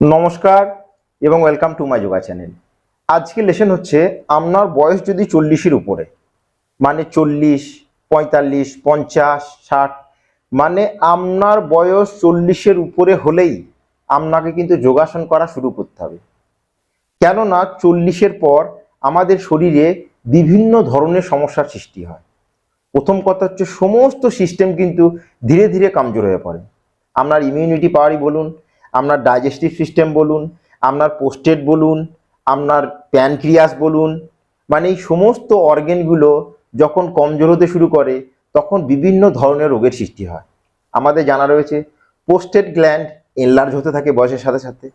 নমস্কার এবং welcome to my yoga channel আজকে লেসন হচ্ছে, আপনার বয়স যদি চল্লিশের উপরে মানে চল্লিশ, পঁয়তাল্লিশ, পঞ্চাশ, ষাট মানে আপনার বয়স চল্লিশের উপরে হলেই আপনাকে কিন্তু যোগাসন করা শুরু করতে হবে। কেননা চল্লিশের পর আমাদের শরীরে বিভিন্ন ধরনের সমস্যার সৃষ্টি হয়। প্রথম কথা হচ্ছে, সমস্ত সিস্টেম কিন্তু ধীরে ধীরে কমজোর হয়ে পড়ে। আপনার ইমিউনিটি পাওয়ারই বলুন আপনার ডাইজেস্টিভ সিস্টেম বলুন, আপনার পোস্টেট বলুন, আপনার প্যানক্রিয়াস বলুন মানে এই সমস্ত অর্গেনগুলো যখন কমজোর হতে শুরু করে, তখন বিভিন্ন ধরনের রোগের সৃষ্টি হয়। আমাদের জানা রয়েছে পোস্টেট গ্ল্যান্ড এনলার্জ হতে থাকে বয়সের সাথে সাথে।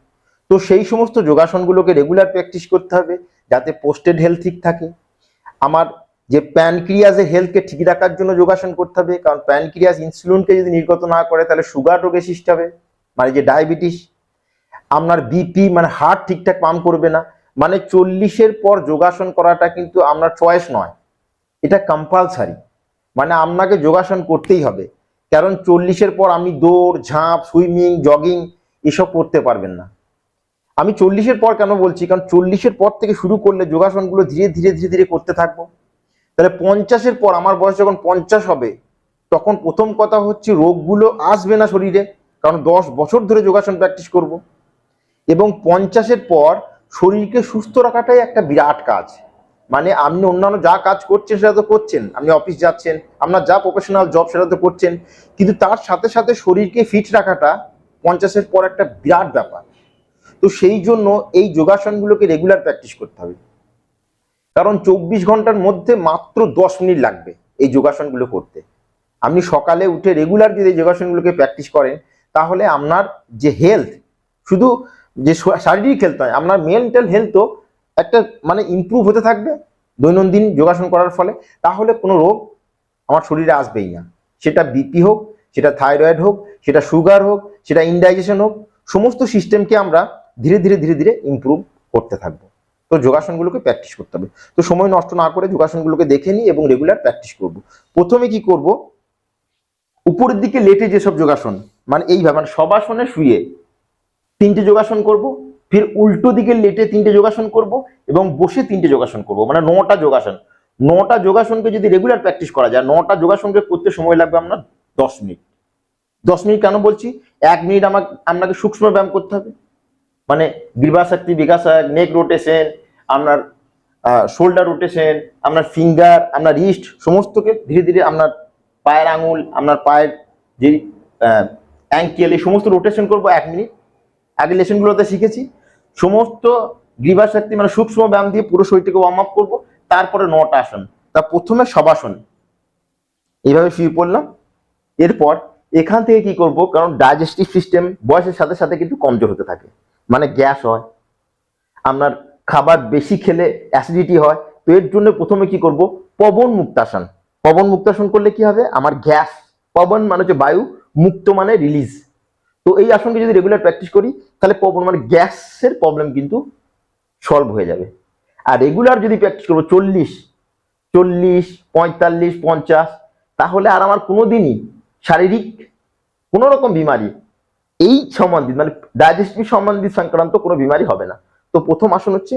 তো সেই সমস্ত যোগাসনগুলোকে রেগুলার প্র্যাকটিস করতে হবে, যাতে পোস্টেড হেলথ ঠিক থাকে। আমার যে প্যানক্রিয়াসের হেলথকে ঠিক রাখার জন্য যোগাসন করতে হবে, কারণ প্যানক্রিয়াস ইনসুলিনকে যদি নির্গত না করে, তাহলে সুগার রোগের সৃষ্টি হবে। মানে যে ডায়াবেটিস, আপনার বিপি মানে হার্ট ঠিকঠাক পাম্প করবে না মানে চল্লিশের পর যোগাসন করাটা কিন্তু আপনার চয়েস নয়। এটা কম্পালসারি মানে আপনাকে যোগাসন করতেই হবে। কারণ চল্লিশের পর আমি দৌড়, ঝাঁপ, সুইমিং, জগিং এসব করতে পারবেন না। আমি চল্লিশের পর কেন বলছি? কারণ চল্লিশের পর থেকে শুরু করলে যোগাসনগুলো ধীরে ধীরে ধীরে ধীরে করতে থাকব। তাহলে পঞ্চাশের পর, আমার বয়স যখন পঞ্চাশ হবে, তখন প্রথম কথা হচ্ছে রোগগুলো আসবে না শরীরে। কারণ দশ বছর ধরে যোগাসন প্র্যাকটিস করব। এবং পঞ্চাশের পর শরীরকে সুস্থ রাখাটাই একটা বিরাট কাজ। মানে আপনি অন্যান্য যা কাজ করছেন সেটা তো করছেন। আপনি অফিস যাচ্ছেন, আপনার যা প্রফেশনাল জব সেটা তো করছেন। কিন্তু তার সাথে সাথে শরীরকে ফিট রাখাটা পঞ্চাশের পর একটা বিরাট ব্যাপার। তো সেই জন্য এই যোগাসনগুলোকে রেগুলার প্র্যাকটিস করতে হবে। কারণ চব্বিশ ঘণ্টার মধ্যে মাত্র দশ মিনিট লাগবে এই যোগাসনগুলো করতে। আপনি সকালে উঠে রেগুলার যদি যোগাসনগুলোকে প্র্যাকটিস করেন তাহলে আপনার যে হেলথ শুধু যে শারীরিক হেলথ নয়, আপনার মেন্টাল হেলথও একটা মানে ইমপ্রুভ হতে থাকবে দৈনন্দিন যোগাসন করার ফলে। তাহলে কোনো রোগ আমার শরীরে আসবেই না। সেটা বিপি হোক, সেটা থাইরয়েড হোক, সেটা সুগার হোক, সেটা ইনডাইজেশন হোক, সমস্ত সিস্টেমকে আমরা ধীরে ধীরে ধীরে ধীরে ইমপ্রুভ করতে থাকব। তো যোগাসনগুলোকে প্র্যাকটিস করতে হবে। তো সময় নষ্ট না করে যোগাসনগুলোকে দেখে নিই এবং রেগুলার প্র্যাকটিস করব। প্রথমে কি করব? উপরের দিকে লেটে যেসব যোগাসন মানে এইভাবে মানে সবাসনে শুয়ে তিনটে যোগাসন করব, ফির উল্টো দিকে লেটে তিনটে যোগাসন করব এবং বসে তিনটে যোগাসন করব মানে নটা যোগাসন। নটা যোগাসনকে যদি রেগুলার প্র্যাকটিস করা যায়, নটা যোগাসনকে করতে সময় লাগবে আপনার দশ মিনিট। দশ মিনিট কেন বলছি? এক মিনিট আমাকে, আপনাকে সূক্ষ্ম ব্যায়াম করতে হবে। মানে গ্রীবাশক্তি বিকাশক নেক রোটেশন আপনার শোল্ডার রোটেশন আপনার ফিঙ্গার আপনার রিস্ট সমস্তকে ধীরে ধীরে আপনার পায়ের আঙুল, আপনার পায়ের যে অ্যাঙ্কেল এই সমস্ত রোটেশন করব এক মিনিট আগে লেসনগুলোতে শিখেছি। সমস্ত গ্রীবাশক্তি মানে সূক্ষ্ম ব্যায়াম দিয়ে পুরো শরীরটাকে ওয়ার্ম আপ করব। তারপরে নটা আসন, তা প্রথমে সবাসন এইভাবে শুয়ে পড়লাম। এরপর এখান থেকে কি করব? কারণ ডাইজেস্টিভ সিস্টেম বয়সের সাথে সাথে কিন্তু কমজোর হতে থাকে। মানে গ্যাস হয়, আপনার খাবার বেশি খেলে অ্যাসিডিটি হয়। তো এর জন্য প্রথমে কি করব? পবন মুক্তাসন পবন মুক্তাসন করলে কি হবে? আমার গ্যাস, পবন মানে হচ্ছে বায়ু। মুক্ত মানে রিলিজ তো এই আসনকে যদি রেগুলার প্র্যাকটিস করি, তাহলে মানে গ্যাসের প্রবলেম কিন্তু সলভ হয়ে যাবে। আর রেগুলার যদি প্র্যাকটিস করব চল্লিশ চল্লিশ, পঁয়তাল্লিশ, পঞ্চাশ, তাহলে আর আমার কোনোদিনই শারীরিক কোনো রকম বিমারি এই সম্বন্ধিত মানে ডাইজেস্টিভ সম্বন্ধিত সংক্রান্ত কোনো বিমারি হবে না। তো প্রথম আসন হচ্ছে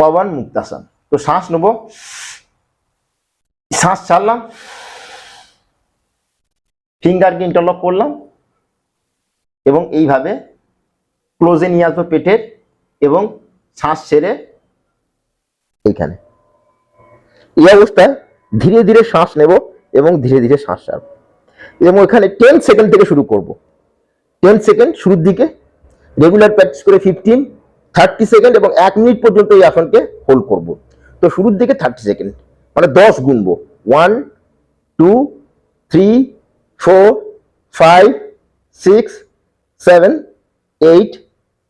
পবন মুক্তাসন। তো শ্বাস নেব। শ্বাস ছাড়লাম। ফিঙ্গারকে ইন্টারলক করলাম এবং এইভাবে ক্লোজে নিয়ে আসব পেটের এবং শ্বাস ছেড়ে এইখানে। এই অবস্থায় ধীরে ধীরে শ্বাস নেব এবং ধীরে ধীরে শ্বাস ছাড়ব। এবং এখানে টেন সেকেন্ড থেকে শুরু করব। টেন সেকেন্ড শুরুর দিকে রেগুলার প্র্যাকটিস করে ফিফটিন থার্টি সেকেন্ড এবং এক মিনিট পর্যন্ত এই আসনকে হোল্ড করব। তো শুরুর দিকে থার্টি সেকেন্ড মানে দশ গুনবো। One two three four, five, six, seven, eight,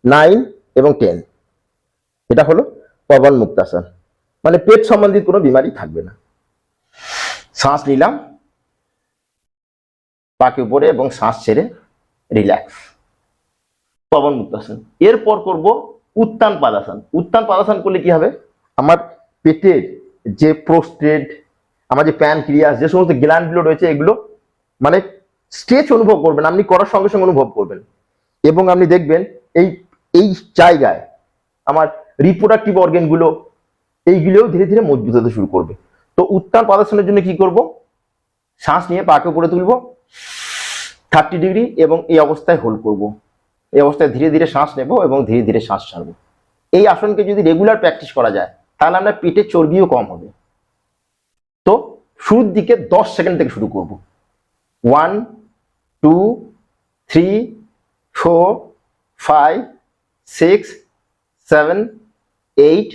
nine এবং টেন। এটা হলো পবন মুক্তাসন। মানে পেট সম্বন্ধিত কোনো বিমারি থাকবে না। শ্বাস নিলাম। পাকে উপরে এবং শ্বাস ছেড়ে রিল্যাক্স পবন মুক্তাসন। এরপর করব উত্তান পাদাসন উত্তান পাদাসন করলে কি হবে? আমার পেটের যে প্রোস্টেট, আমার যে প্যান প্যানক্রিয়াস, যে সমস্ত গ্ল্যান্ডগুলো রয়েছে, এগুলো মানে স্ট্রেচ অনুভব করবেন, আপনি করার সঙ্গে সঙ্গে অনুভব করবেন। এবং আপনি দেখবেন এই এই জায়গায় আমার রিপ্রোডাক্টিভ অর্গেনগুলো এইগুলোও ধীরে ধীরে মজবুত হতে শুরু করবে। তো উত্তান প্রদর্শনের জন্য কি করব? শ্বাস নিয়ে পাকে উপরে তুলব থার্টি ডিগ্রি এবং এই অবস্থায় হোল্ড করব। এই অবস্থায় ধীরে ধীরে শ্বাস নেব এবং ধীরে ধীরে শ্বাস ছাড়ব। এই আসনকে যদি রেগুলার প্র্যাকটিস করা যায়, তাহলে আমরা পেটের চর্বিও কম হবে। তো শুরুর দিকে দশ সেকেন্ড থেকে শুরু করব। One two three four five six seven eight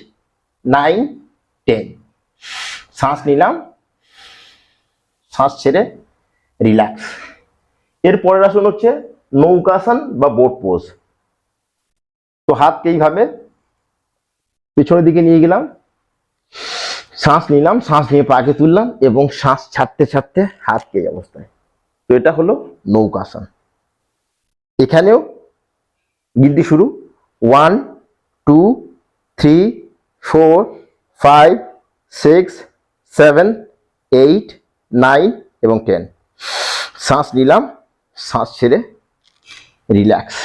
nine ten শ্বাস নিলাম। শ্বাস ছেড়ে রিল্যাক্স এর পরের আসন হচ্ছে নৌকাসন বা বোট পোজ তো হাতকে এইভাবে পেছনের দিকে নিয়ে গেলাম। শ্বাস নিলাম, শ্বাস নিয়ে পাকে তুললাম এবং শ্বাস ছাড়তে ছাড়তে হাতকে এই অবস্থায়। তো এটা হলো নৌকাসন এখানেও গিনতি শুরু। One two three four five six seven eight nine এবং টেন শ্বাস নিলাম, শ্বাস ছেড়ে রিল্যাক্স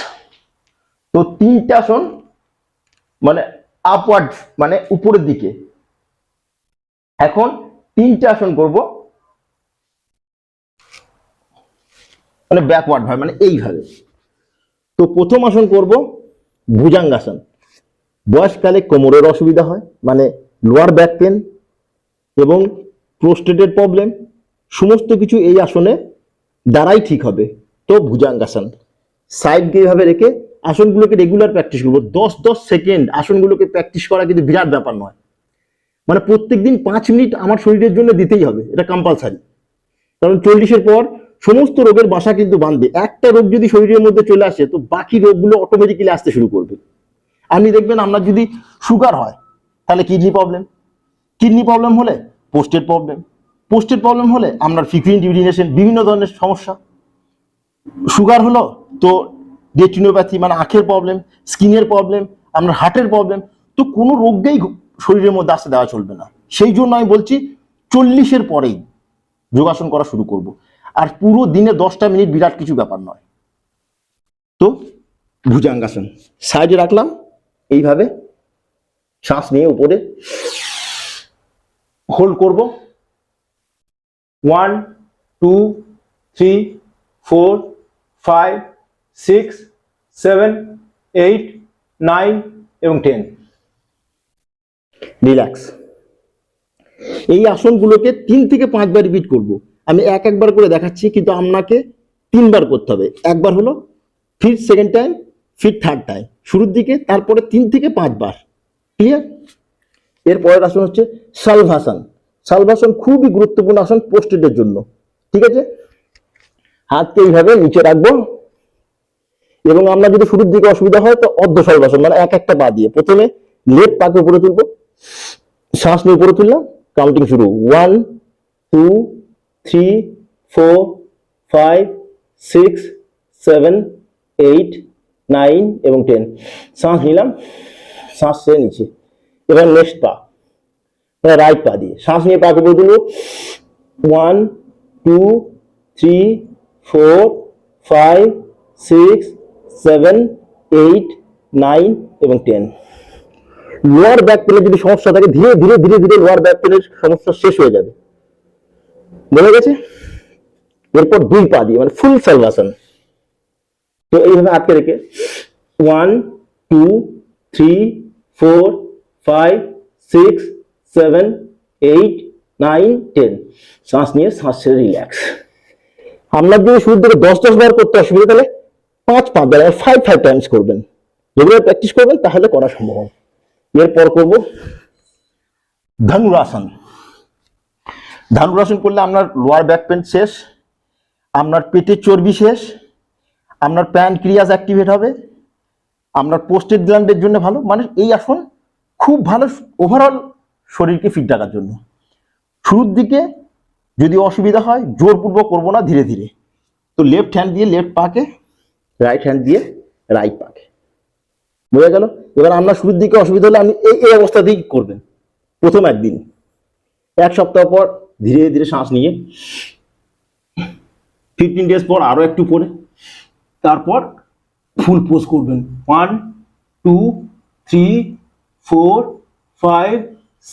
তো তিনটে আসন মানে আপওয়ার্ড মানে উপরের দিকে। এখন তিনটে আসন করব মানে ব্যাকওয়ার্ড ভাবে মানে এইভাবে। তো প্রথম আসন করব ভুজাঙ্গাসন। বয়সকালে কোমরের অসুবিধা হয় মানে লোয়ার ব্যাক পেন এবং প্রোস্টেটের প্রবলেম সমস্ত কিছু এই আসনে দ্বারাই ঠিক হবে। তো ভুজাঙ্গাসন। সাইড এইভাবে রেখে আসনগুলোকে রেগুলার প্র্যাকটিস করব। দশ দশ সেকেন্ড আসনগুলোকে প্র্যাকটিস করা কিন্তু বিরাট ব্যাপার নয়। মানে প্রত্যেকদিন পাঁচ মিনিট আমার শরীরের জন্য দিতেই হবে, এটা কম্পালসারি কারণ চল্লিশের পর সমস্ত রোগের বাসা কিন্তু বাঁধবে। একটা রোগ যদি শরীরের মধ্যে চলে আসে, তো বাকি রোগগুলো অটোমেটিক্যালি আসতে শুরু করবে। আপনি দেখবেন আপনার যদি সুগার হয়, তাহলে কিডনি প্রবলেম কিডনি প্রবলেম হলে পোস্টের প্রবলেম পোস্টের প্রবলেম হলে আপনার ফ্রিকুয়েন্ট ইউরিনেশন বিভিন্ন ধরনের সমস্যা। সুগার হলো তো ডেটিনোপ্যাথি মানে আঁখের প্রবলেম স্কিনের প্রবলেম আপনার হার্টের প্রবলেম তো কোনো রোগকেই শরীরের মধ্যে আসতে দেওয়া চলবে না। সেই জন্য আমি বলছি চল্লিশের পরেই যোগাসন করা শুরু করব। আর পুরো দিনে দশটা মিনিট বিরাট কিছু ব্যাপার নয়। তো ভুজাঙ্গাসন। সাইডে রাখলাম, এইভাবে শ্বাস নিয়ে উপরে। হোল্ড করব। One, two, three, four, five, six, seven, eight, nine এবং টেন। রিল্যাক্স। এই আসনগুলোকে তিন থেকে পাঁচবার রিপিট করব। আমি এক একবার করে দেখাচ্ছি, কিন্তু আপনাকে তিনবার করতে হবে। একবার হলো ফির সেকেন্ড টাইম ফির থার্ড টাইম শুরুর দিকে, তারপরে তিন থেকে পাঁচবার। ক্লিয়ার এর পরের আসন হচ্ছে সালভাসন সালভাসন খুবই গুরুত্বপূর্ণ আসন পোস্টেডের জন্য। ঠিক আছে? হাতকে এইভাবে নিচে রাখব। এবং আমরা যদি শুরুর দিকে অসুবিধা হয়, তো অর্ধ সর্বাসন মানে এক একটা পা দিয়ে। প্রথমে লেফট পাকে উপরে তুলবো, শ্বাস নিয়ে উপরে তুললাম কাউন্টিং শুরু। One two three four five six seven eight nine এবং টেন শ্বাস নিলাম। শ্বাস ছেড়ে নিচে এবার নেক্সট পা। মানে রাইট পা দিয়ে। শ্বাস নিয়ে পাকে উপরে তুলবো one two three four five six seven eight nine এবং টেন লোয়ার ব্যাক পেনের যদি সমস্যা থাকে, ধীরে ধীরে ধীরে ধীরে লোয়ার ব্যাক পেনের সমস্যা শেষ হয়ে যাবে। বোঝা গেছে? এরপর দুই পা দিয়ে মানে ফুল সালভাসন তো এইভাবে আটকে রেখে one two three four five six seven eight nine ten শ্বাস নিয়ে শ্বাস ছেড়ে রিল্যাক্স আপনার যদি শুরু থেকে দশ দশ বার করতে অসুবিধা, তাহলে পাঁচ পাঁচ বার ফাইভ ফাইভ টাইমস করবেন। রেগুলার প্র্যাকটিস করবেন, তাহলে করা সম্ভব এরপর করব ধনুরাসন। ধনুরাসন করলে আপনার লোয়ার ব্যাক পেন শেষ, আপনার পেটের চর্বি শেষ, আপনার প্যানক্রিয়াস অ্যাক্টিভেট হবে, আপনার পোস্টেড গ্ল্যান্ডের জন্য ভালো মানে এই আসন খুব ভালো ওভারঅল শরীরকে ফিট রাখার জন্য। শুরুর দিকে যদি অসুবিধা হয়, জোরপূর্বক করব না, ধীরে ধীরে। তো লেফট হ্যান্ড দিয়ে লেফট পাকে রাইট হ্যান্ড দিয়ে রাইট পাকে। বোঝা গেল? এবার আপনার শুরুর দিকে অসুবিধা হলে আপনি এই এই অবস্থাতেই করবেন। প্রথম একদিন। এক সপ্তাহ পর ধীরে ধীরে শ্বাস নিয়ে। ফিফটিন ডেজ পর আরও একটু পরে। তারপর ফুল পোজ করবেন। One two three four five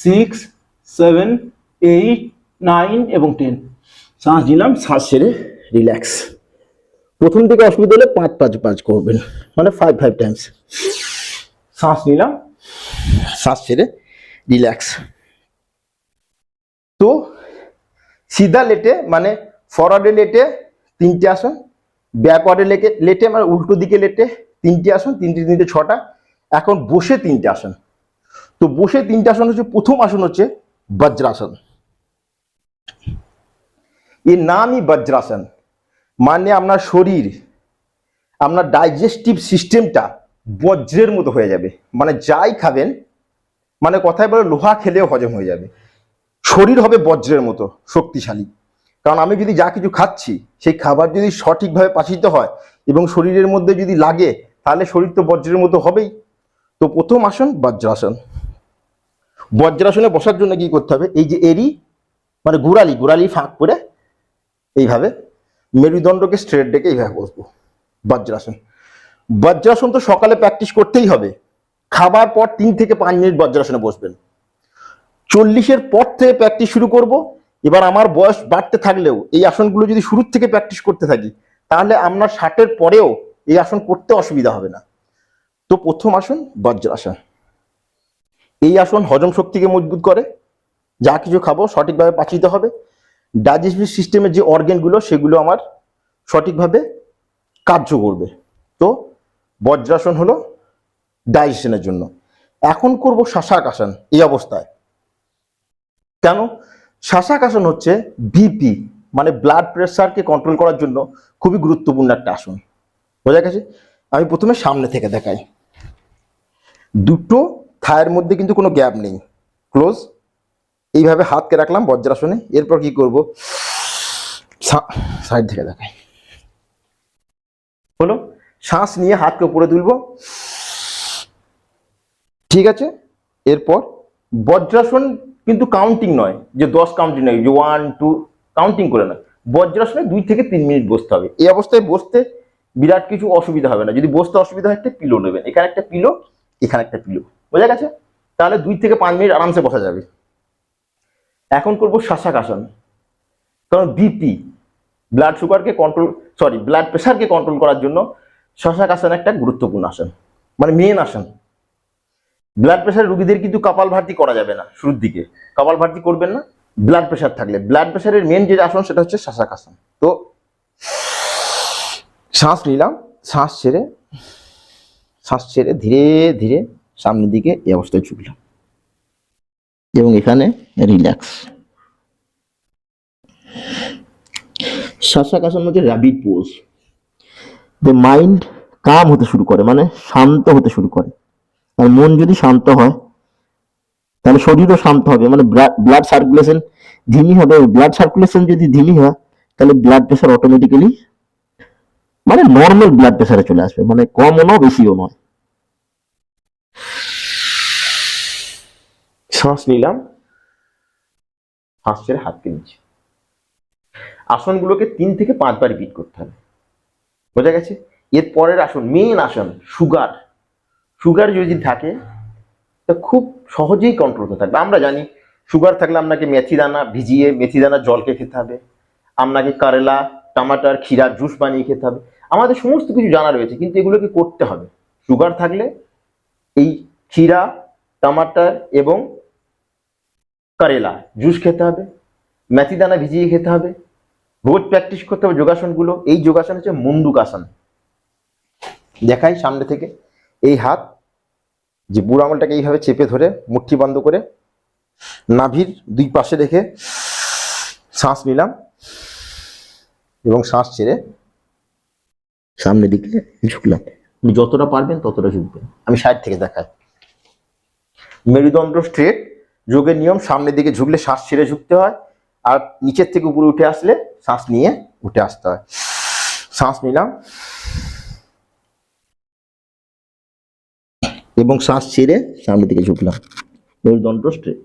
six seven eight nine এবং টেন শ্বাস নিলাম, শ্বাস ছেড়ে রিল্যাক্স প্রথম থেকে অসুবিধা হলে পাঁচ পাঁচ পাঁচ করবেন। মানে ফাইভ ফাইভ টাইমস শ্বাস নিলাম, শ্বাস ছেড়ে রিল্যাক্স তো সিধা লেটে মানে ফরওয়ার্ডে লেটে, তিনটে আসন ব্যাকওয়ার্ডে লেটে লেটে মানে উল্টো দিকে লেটে, তিনটে আসন, তিনটে তিনটে, ছটা, এখন বসে তিনটে আসন। তো বসে তিনটে আসন হচ্ছে, প্রথম আসন হচ্ছে বজ্রাসন। এর নামই বজ্রাসন। মানে আপনার শরীর, আপনার ডাইজেস্টিভ সিস্টেমটা বজ্রের মতো হয়ে যাবে। মানে যাই খাবেন মানে কথায় বলে লোহা খেলেও হজম হয়ে যাবে। শরীর হবে বজ্রের মতো শক্তিশালী। কারণ আমি যদি যা কিছু খাচ্ছি, সেই খাবার যদি সঠিকভাবে পাচিত হয় এবং শরীরের মধ্যে যদি লাগে, তাহলে শরীর তো বজ্রের মতো হবেই। তো প্রথম আসন বজ্রাসন। বজ্রাসনে বসার জন্য কি করতে হবে? এই যে এরি মানে গুড়ালি গুড়ালি ফাঁক করে এইভাবে মেরুদণ্ডকে স্ট্রেট ডেকে এইভাবে বসবো। বজ্রাসন। বজ্রাসন তো সকালে প্র্যাকটিস করতেই হবে। খাবার পর তিন থেকে পাঁচ মিনিট বজ্রাসনে বসবেন। চল্লিশের পর থেকে প্র্যাকটিস শুরু করব। এবার আমার বয়স বাড়তে থাকলেও এই আসনগুলো যদি শুরুর থেকে প্র্যাকটিস করতে থাকি, তাহলে আপনার ষাটের পরেও এই আসন করতে অসুবিধা হবে না। তো প্রথম আসন বজ্রাসন এই আসন হজম শক্তিকে মজবুত করে। যা কিছু খাব সঠিকভাবে পাচিত হবে। ডাইজেস্টিভ সিস্টেমের যে অর্গেনগুলো সেগুলো আমার সঠিকভাবে কার্য করবে। তো বজ্রাসন হলো ডাইজেশনের জন্য। এখন করব শাসাক আসন এই অবস্থায়। কেন? শাসাকাসন হচ্ছে বিপি মানে ব্লাড প্রেশারকে কন্ট্রোল করার জন্য খুবই গুরুত্বপূর্ণ একটা আসন। বোঝা গেছে? আমি প্রথমে সামনে থেকে দেখাই। দুটো থায়ের মধ্যে কিন্তু কোনো গ্যাপ নেই। ক্লোজ এইভাবে হাতকে রাখলাম বজ্রাসনে। এরপর কি করব? সাইড থেকে দেখাই। হলো? শ্বাস নিয়ে হাতকে উপরে তুলবো। ঠিক আছে? এরপর বজ্রাসন কিন্তু কাউন্টিং নয়, যে দশ কাউন্টিং নয়, যে ওয়ান টু কাউন্টিং করে নয়। বজ্রাসনে দুই থেকে তিন মিনিট বসতে হবে। এই অবস্থায় বসতে বিরাট কিছু অসুবিধা হবে না। যদি বসতে অসুবিধা হয়, একটা পিলো নেবেন। এখানে একটা পিলো এখানে একটা পিলো বোঝা গেছে? তাহলে দুই থেকে পাঁচ মিনিট আরামসে বসা যাবে। এখন করব শাসাকাসন কারণ বিপি ব্লাড সুগারকে কন্ট্রোল সরি ব্লাড প্রেশারকে কন্ট্রোল করার জন্য শাসাকাসন একটা গুরুত্বপূর্ণ আসন। মানে মেন আসন। ব্লাড প্রেশার রুগীদের কিন্তু কপাল ভারতি করা যাবে না, শুরুর দিকে। কপাল ভারতি করবেন না ব্লাড প্রেশার থাকলে। ব্লাড প্রেশারের মেন যে আসন সেটা হচ্ছে শাসাকাসন তো শ্বাস নিলাম, শ্বাস ছেড়ে শ্বাস ছেড়ে ধীরে ধীরে সামনের দিকে এই অবস্থায় ঝুঁকলাম এবং এখানে রিল্যাক্স শাসাকাসন হচ্ছে র্যাবিড পোজ যে মাইন্ড কাম হতে শুরু করে মানে শান্ত হতে শুরু করে। আর মন যদি শান্ত হয়, তাহলে শরীরও শান্ত হবে। মানে ব্লাড সার্কুলেশন ধিমি হবে। ব্লাড সার্কুলেশন যদি ধিমি হয়, তাহলে ব্লাড প্রেশার অটোমেটিক্যালি মানে নর্মাল ব্লাড প্রেশারে চলে আসবে। মানে কমও নয়, বেশিও নয়। শ্বাস নিলাম। শ্বাস ছেড়ে হাতকে নিচে। আসনগুলোকে তিন থেকে পাঁচবার রিপিট করতে হবে। বোঝা গেছে? এর পরের আসন মেন আসন সুগার সুগার যদি থাকে, তা খুব সহজেই কন্ট্রোল করতে থাকবে। আমরা জানি সুগার থাকলে আপনাকে মেথি দানা ভিজিয়ে, মেথি দানা জলকে খেতে হবে। আপনাকে কারেলা, টমাটার, ক্ষীরা জুস বানিয়ে খেতে হবে। আমাদের সমস্ত কিছু জানা রয়েছে, কিন্তু এগুলোকে করতে হবে। সুগার থাকলে এই ক্ষীরা, টমাটার এবং কারেলা জুস খেতে হবে। মেথি দানা ভিজিয়ে খেতে হবে। রোজ প্র্যাকটিস করতে হবে যোগাসনগুলো। এই যোগাসন হচ্ছে মুন্ডুকাসন। দেখাই সামনে থেকে। এই হাত যে বুড়ো আঙুলটাকে এইভাবে চেপে ধরে মুঠি বন্ধ করে নাভির দুই পাশে রেখে শ্বাস নিলাম এবং শ্বাস ছেড়ে সামনের দিকে ঝুঁকলাম। আপনি যতটা পারবেন ততটা ঝুঁকবেন। আমি সাইড থেকে দেখাই। মেরুদণ্ড স্ট্রেট যোগের নিয়ম সামনের দিকে ঝুঁকলে শ্বাস ছেড়ে ঝুঁকতে হয় আর নিচের থেকে উপরে উঠে আসলে শ্বাস নিয়ে উঠে আসতে হয়। শ্বাস নিলাম। এবং শ্বাস ছেড়ে সামনের দিকে ঝুঁকলাম। মেরুদণ্ড স্ট্রেট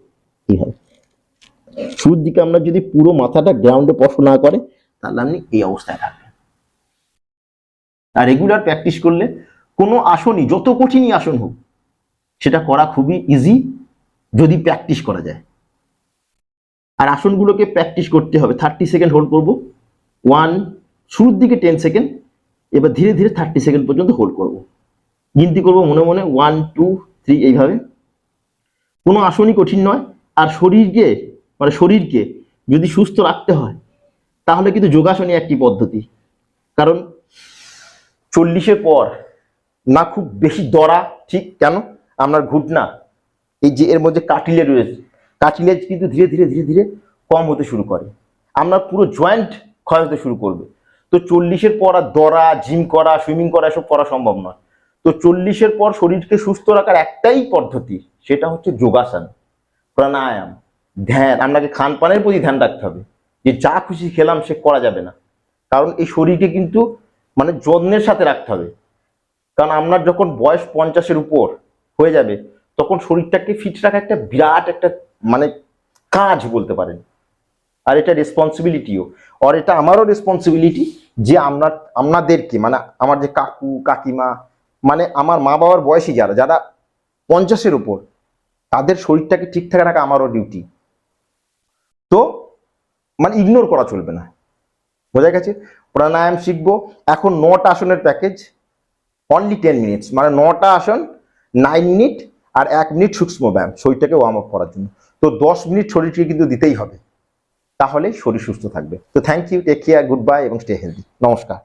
শুরুর দিকে আমরা যদি পুরো মাথাটা গ্রাউন্ডে স্পর্শ না করে, তাহলে আপনি এই অবস্থায় থাকবেন। আর রেগুলার প্র্যাকটিস করলে কোনো আসনই, যত কঠিনই আসন হোক, সেটা করা খুবই ইজি যদি প্র্যাকটিস করা যায়। আর আসনগুলোকে প্র্যাকটিস করতে হবে। থার্টি সেকেন্ড হোল্ড করব। ওয়ান শুরুর দিকে টেন সেকেন্ড এবার ধীরে ধীরে থার্টি সেকেন্ড পর্যন্ত হোল্ড করব। গিনতি করব মনে মনে ওয়ান টু থ্রি এইভাবে। কোনো আসনই কঠিন নয়। আর শরীরকে মানে শরীরকে যদি সুস্থ রাখতে হয়, তাহলে কিন্তু যোগাসনই একটি পদ্ধতি। কারণ চল্লিশের পর না খুব বেশি দরা ঠিক কেন? আপনার ঘুটনা, এই যে এর মধ্যে কাটিলেজ রয়েছে কাটিলেজ কিন্তু ধীরে ধীরে ধীরে ধীরে কম হতে শুরু করে। আপনার পুরো জয়েন্ট ক্ষয় হতে শুরু করবে। তো চল্লিশের পর আর দরা জিম করা সুইমিং করা, এসব করা সম্ভব নয়। তো চল্লিশের পর শরীরকে সুস্থ রাখার একটাই পদ্ধতি, সেটা হচ্ছে যোগাসন, প্রাণায়াম, ধ্যান। আপনাকে খান পানের প্রতি ধ্যান রাখতে হবে। যে যা খুশি খেলাম, সে করা যাবে না। কারণ এই শরীরকে কিন্তু মানে যত্নের সাথে রাখতে হবে। কারণ আপনার যখন বয়স পঞ্চাশের উপর হয়ে যাবে, তখন শরীরটাকে ফিট রাখা একটা বিরাট একটা মানে কাজ বলতে পারেন। আর এটা রেসপন্সিবিলিটিও আর এটা আমারও রেসপন্সিবিলিটি যে আপনার আপনাদেরকে মানে আমার যে কাকু, কাকিমা মানে আমার মা বাবার বয়সী যারা যারা পঞ্চাশের উপর, তাদের শরীরটাকে ঠিকঠাক রাখা আমারও ডিউটি তো মানে ইগনোর করা চলবে না। বোঝা গেছে? প্রাণায়াম শিখব। এখন নটা আসনের প্যাকেজ অনলি টেন মিনিটস মানে নটা আসন নাইন মিনিট আর এক মিনিট সূক্ষ্ম ব্যায়াম, শরীরটাকে ওয়ার্ম আপ করার জন্য। তো দশ মিনিট শরীরকে কিন্তু দিতেই হবে। তাহলে শরীর সুস্থ থাকবে। তো thank you take care good bye এবং স্টে হেলদি নমস্কার।